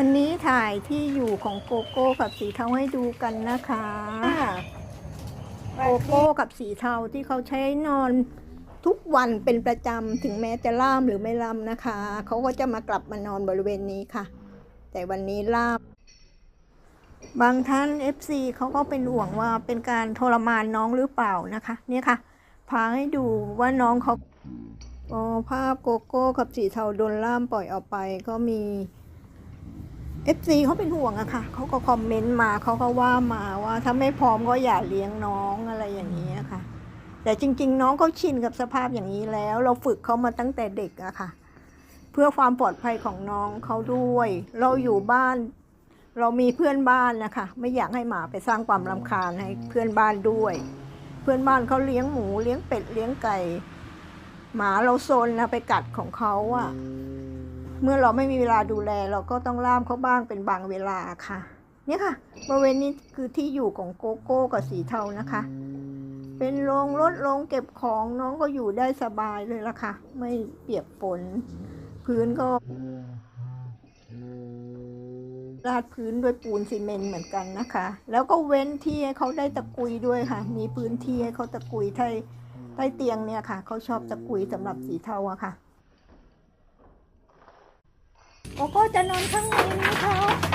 วันนี้ถ่ายที่อยู่ของโกโก้กับสีเทาให้ดูกันนะคะ โกโก้กับสีเทาที่เขาใช้นอนทุกวันเป็นประจำถึงแม้จะล่ามหรือไม่ล่ามนะคะ เขาก็จะมากลับมานอนบริเวณนี้ค่ะ แต่วันนี้ล่าม บางท่าน FC เขาก็เป็นห่วงว่าเป็นการทรมานน้องหรือเปล่านะคะ เนี่ยค่ะ พาให้ดูว่าน้องเขาอ๋อภาพโกโก้กับสีเทาโดนล่ามปล่อยออกไปก็มี FC เขาเป็นห่วงอะค่ะ เขาก็คอมเมนต์มาเขาก็ว่ามาว่าถ้าไม่พร้อมก็อย่าเลี้ยงน้องอะไรอย่างนี้ยค่ะแต่จริง ๆ น้องเขาชินกับสภาพอย่างนี้แล้ว เราฝึกเขามาตั้งแต่เด็กอะค่ะ เพื่อความปลอดภัยของน้องเขาด้วย เราอยู่บ้าน เรามีเพื่อนบ้านนะคะ ไม่อยากให้หมาไปสร้างความรำคาญให้เพื่อนบ้านด้วย เพื่อนบ้านเขาเลี้ยงหมูเลี้ยงเป็ดเลี้ยงไก่ หมาเราโซนนะไปกัดของเขาอะ เมื่อเราไม่มีเวลาดูแล เราก็ต้องล่ามเขาบ้างเป็นบางเวลาค่ะ เนี่ยค่ะ บริเวณนี้คือที่อยู่ของโกโก้กับสีเทานะคะ เป็นโรงรถโรงเก็บของน้องก็อยู่ได้สบายเลยละค่ะ ไม่เปียกฝนพื้นก็ราดพื้นด้วยปูนซีเมนต์เหมือนกันนะคะ แล้วก็เว้นที่ให้เขาได้ตะกุยด้วยค่ะ มีพื้นที่ให้เขาตะกุยใต้ใต้เตียงเนี่ยค่ะ เขาชอบตะกุยสำหรับสีเทาอะค่ะ โกโก้จะนอนข้างในนี้ครับ